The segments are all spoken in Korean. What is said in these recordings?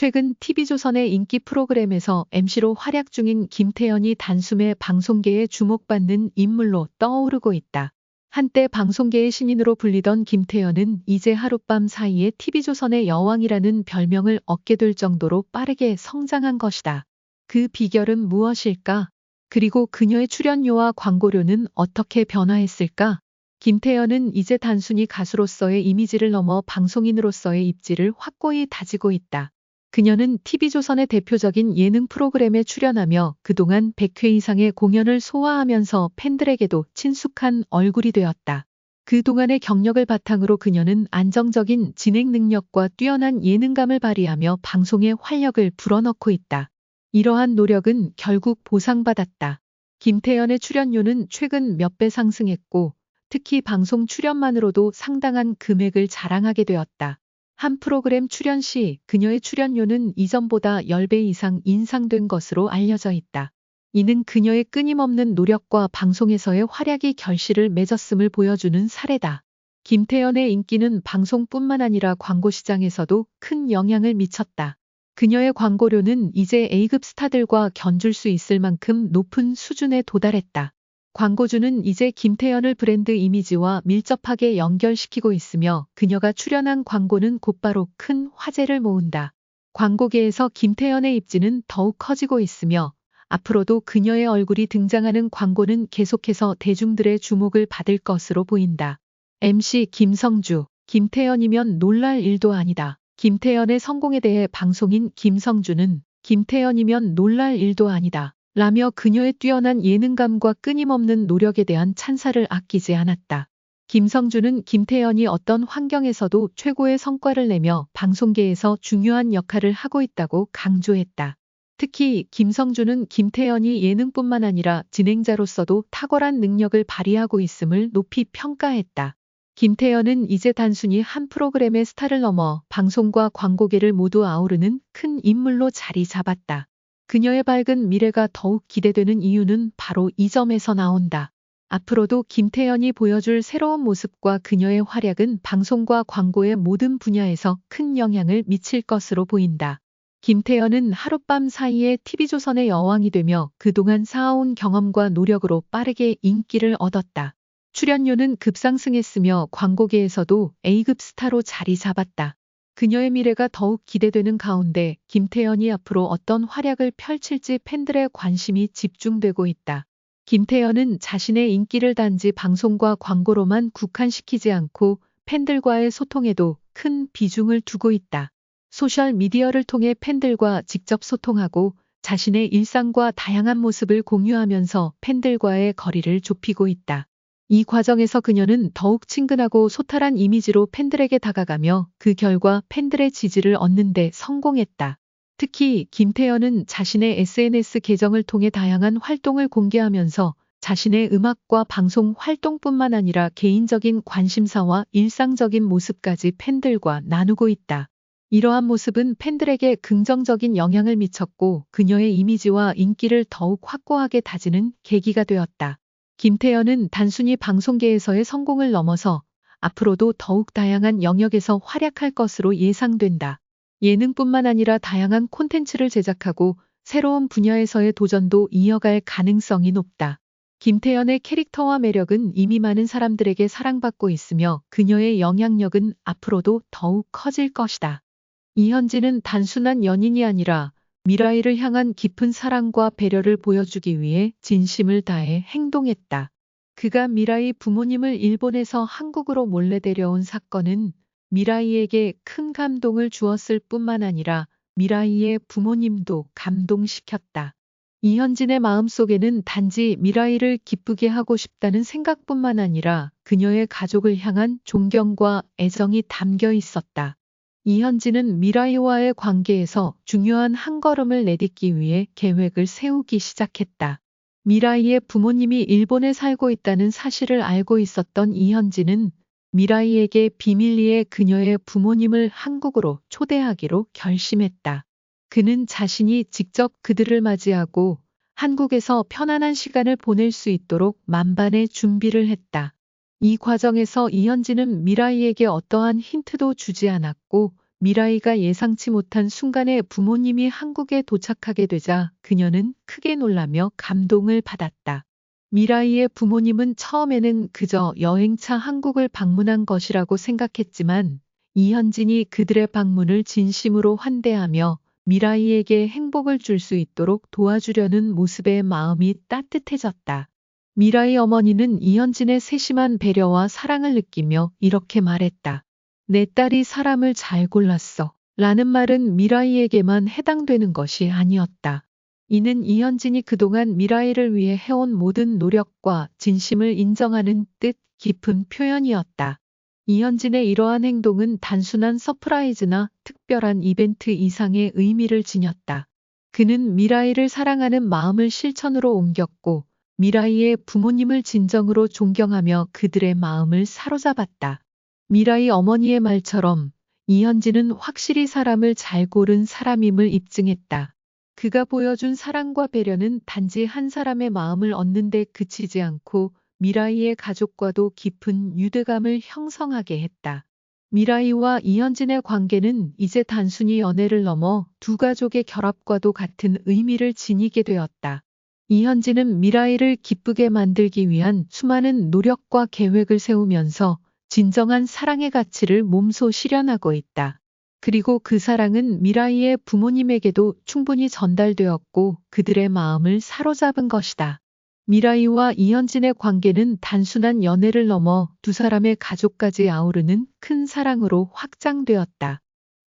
최근 TV조선의 인기 프로그램에서 MC로 활약 중인 김태연이 단숨에 방송계에 주목받는 인물로 떠오르고 있다. 한때 방송계의 신인으로 불리던 김태연은 이제 하룻밤 사이에 TV조선의 여왕이라는 별명을 얻게 될 정도로 빠르게 성장한 것이다. 그 비결은 무엇일까? 그리고 그녀의 출연료와 광고료는 어떻게 변화했을까? 김태연은 이제 단순히 가수로서의 이미지를 넘어 방송인으로서의 입지를 확고히 다지고 있다. 그녀는 TV조선의 대표적인 예능 프로그램에 출연하며 그동안 100회 이상의 공연을 소화하면서 팬들에게도 친숙한 얼굴이 되었다. 그동안의 경력을 바탕으로 그녀는 안정적인 진행 능력과 뛰어난 예능감을 발휘하며 방송에 활력을 불어넣고 있다. 이러한 노력은 결국 보상받았다. 김태연의 출연료는 최근 몇 배 상승했고 특히 방송 출연만으로도 상당한 금액을 자랑하게 되었다. 한 프로그램 출연 시 그녀의 출연료는 이전보다 10배 이상 인상된 것으로 알려져 있다. 이는 그녀의 끊임없는 노력과 방송에서의 활약이 결실을 맺었음을 보여주는 사례다. 김태연의 인기는 방송뿐만 아니라 광고 시장에서도 큰 영향을 미쳤다. 그녀의 광고료는 이제 A급 스타들과 견줄 수 있을 만큼 높은 수준에 도달했다. 광고주는 이제 김태연을 브랜드 이미지와 밀접하게 연결시키고 있으며 그녀가 출연한 광고는 곧바로 큰 화제를 모은다. 광고계에서 김태연의 입지는 더욱 커지고 있으며 앞으로도 그녀의 얼굴이 등장하는 광고는 계속해서 대중들의 주목을 받을 것으로 보인다. MC 김성주, 김태연이면 놀랄 일도 아니다. 김태연의 성공에 대해 방송인 김성주는 김태연이면 놀랄 일도 아니다. 라며 그녀의 뛰어난 예능감과 끊임없는 노력에 대한 찬사를 아끼지 않았다. 김성주는 김태연이 어떤 환경에서도 최고의 성과를 내며 방송계에서 중요한 역할을 하고 있다고 강조했다. 특히 김성주는 김태연이 예능뿐만 아니라 진행자로서도 탁월한 능력을 발휘하고 있음을 높이 평가했다. 김태연은 이제 단순히 한 프로그램의 스타를 넘어 방송과 광고계를 모두 아우르는 큰 인물로 자리 잡았다. 그녀의 밝은 미래가 더욱 기대되는 이유는 바로 이 점에서 나온다. 앞으로도 김태연이 보여줄 새로운 모습과 그녀의 활약은 방송과 광고의 모든 분야에서 큰 영향을 미칠 것으로 보인다. 김태연은 하룻밤 사이에 TV조선의 여왕이 되며 그동안 쌓아온 경험과 노력으로 빠르게 인기를 얻었다. 출연료는 급상승했으며 광고계에서도 A급 스타로 자리 잡았다. 그녀의 미래가 더욱 기대되는 가운데 김태연이 앞으로 어떤 활약을 펼칠지 팬들의 관심이 집중되고 있다. 김태연은 자신의 인기를 단지 방송과 광고로만 국한시키지 않고 팬들과의 소통에도 큰 비중을 두고 있다. 소셜 미디어를 통해 팬들과 직접 소통하고 자신의 일상과 다양한 모습을 공유하면서 팬들과의 거리를 좁히고 있다. 이 과정에서 그녀는 더욱 친근하고 소탈한 이미지로 팬들에게 다가가며 그 결과 팬들의 지지를 얻는 데 성공했다. 특히 김태연은 자신의 SNS 계정을 통해 다양한 활동을 공개하면서 자신의 음악과 방송 활동뿐만 아니라 개인적인 관심사와 일상적인 모습까지 팬들과 나누고 있다. 이러한 모습은 팬들에게 긍정적인 영향을 미쳤고 그녀의 이미지와 인기를 더욱 확고하게 다지는 계기가 되었다. 김태연은 단순히 방송계에서의 성공을 넘어서 앞으로도 더욱 다양한 영역에서 활약할 것으로 예상된다. 예능뿐만 아니라 다양한 콘텐츠를 제작하고 새로운 분야에서의 도전도 이어갈 가능성이 높다. 김태연의 캐릭터와 매력은 이미 많은 사람들에게 사랑받고 있으며 그녀의 영향력은 앞으로도 더욱 커질 것이다. 이현진은 단순한 연인이 아니라 미라이를 향한 깊은 사랑과 배려를 보여주기 위해 진심을 다해 행동했다. 그가 미라이 부모님을 일본에서 한국으로 몰래 데려온 사건은 미라이에게 큰 감동을 주었을 뿐만 아니라 미라이의 부모님도 감동시켰다. 이현진의 마음속에는 단지 미라이를 기쁘게 하고 싶다는 생각뿐만 아니라 그녀의 가족을 향한 존경과 애정이 담겨 있었다. 이현진은 미라이와의 관계에서 중요한 한 걸음을 내딛기 위해 계획을 세우기 시작했다. 미라이의 부모님이 일본에 살고 있다는 사실을 알고 있었던 이현진은 미라이에게 비밀리에 그녀의 부모님을 한국으로 초대하기로 결심했다. 그는 자신이 직접 그들을 맞이하고 한국에서 편안한 시간을 보낼 수 있도록 만반의 준비를 했다. 이 과정에서 이현진은 미라이에게 어떠한 힌트도 주지 않았고 미라이가 예상치 못한 순간에 부모님이 한국에 도착하게 되자 그녀는 크게 놀라며 감동을 받았다. 미라이의 부모님은 처음에는 그저 여행차 한국을 방문한 것이라고 생각했지만 이현진이 그들의 방문을 진심으로 환대하며 미라이에게 행복을 줄 수 있도록 도와주려는 모습에 마음이 따뜻해졌다. 미라이 어머니는 이현진의 세심한 배려와 사랑을 느끼며 이렇게 말했다. 내 딸이 사람을 잘 골랐어. 라는 말은 미라이에게만 해당되는 것이 아니었다. 이는 이현진이 그동안 미라이를 위해 해온 모든 노력과 진심을 인정하는 뜻 깊은 표현이었다. 이현진의 이러한 행동은 단순한 서프라이즈나 특별한 이벤트 이상의 의미를 지녔다. 그는 미라이를 사랑하는 마음을 실천으로 옮겼고 미라이의 부모님을 진정으로 존경하며 그들의 마음을 사로잡았다. 미라이 어머니의 말처럼 이현진은 확실히 사람을 잘 고른 사람임을 입증했다. 그가 보여준 사랑과 배려는 단지 한 사람의 마음을 얻는 데 그치지 않고 미라이의 가족과도 깊은 유대감을 형성하게 했다. 미라이와 이현진의 관계는 이제 단순히 연애를 넘어 두 가족의 결합과도 같은 의미를 지니게 되었다. 이현진은 미라이를 기쁘게 만들기 위한 수많은 노력과 계획을 세우면서 진정한 사랑의 가치를 몸소 실현하고 있다. 그리고 그 사랑은 미라이의 부모님에게도 충분히 전달되었고 그들의 마음을 사로잡은 것이다. 미라이와 이현진의 관계는 단순한 연애를 넘어 두 사람의 가족까지 아우르는 큰 사랑으로 확장되었다.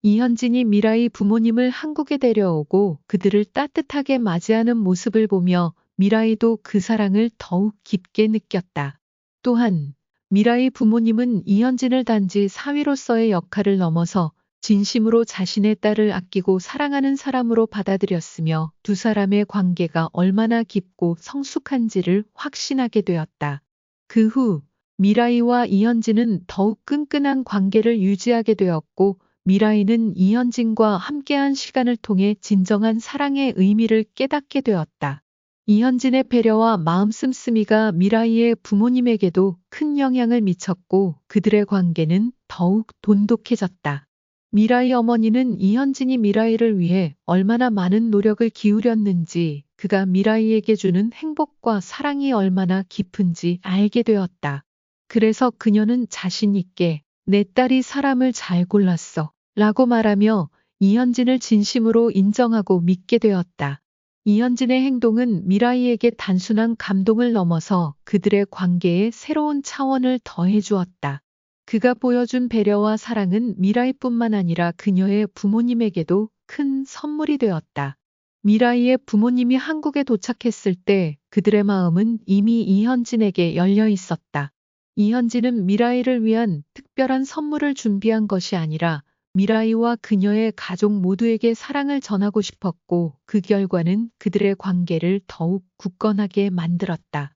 이현진이 미라이 부모님을 한국에 데려오고 그들을 따뜻하게 맞이하는 모습을 보며 미라이도 그 사랑을 더욱 깊게 느꼈다. 또한 미라이 부모님은 이현진을 단지 사위로서의 역할을 넘어서 진심으로 자신의 딸을 아끼고 사랑하는 사람으로 받아들였으며 두 사람의 관계가 얼마나 깊고 성숙한지를 확신하게 되었다. 그 후 미라이와 이현진은 더욱 끈끈한 관계를 유지하게 되었고 미라이는 이현진과 함께한 시간을 통해 진정한 사랑의 의미를 깨닫게 되었다. 이현진의 배려와 마음 씀씀이가 미라이의 부모님에게도 큰 영향을 미쳤고 그들의 관계는 더욱 돈독해졌다. 미라이 어머니는 이현진이 미라이를 위해 얼마나 많은 노력을 기울였는지 그가 미라이에게 주는 행복과 사랑이 얼마나 깊은지 알게 되었다. 그래서 그녀는 자신 있게 내 딸이 사람을 잘 골랐어 라고 말하며 이현진을 진심으로 인정하고 믿게 되었다. 이현진의 행동은 미라이에게 단순한 감동을 넘어서 그들의 관계에 새로운 차원을 더해 주었다. 그가 보여준 배려와 사랑은 미라이뿐만 아니라 그녀의 부모님에게도 큰 선물이 되었다. 미라이의 부모님이 한국에 도착했을 때 그들의 마음은 이미 이현진에게 열려 있었다. 이현진은 미라이를 위한 특별한 선물을 준비한 것이 아니라 미라이와 그녀의 가족 모두에게 사랑을 전하고 싶었고 그 결과는 그들의 관계를 더욱 굳건하게 만들었다.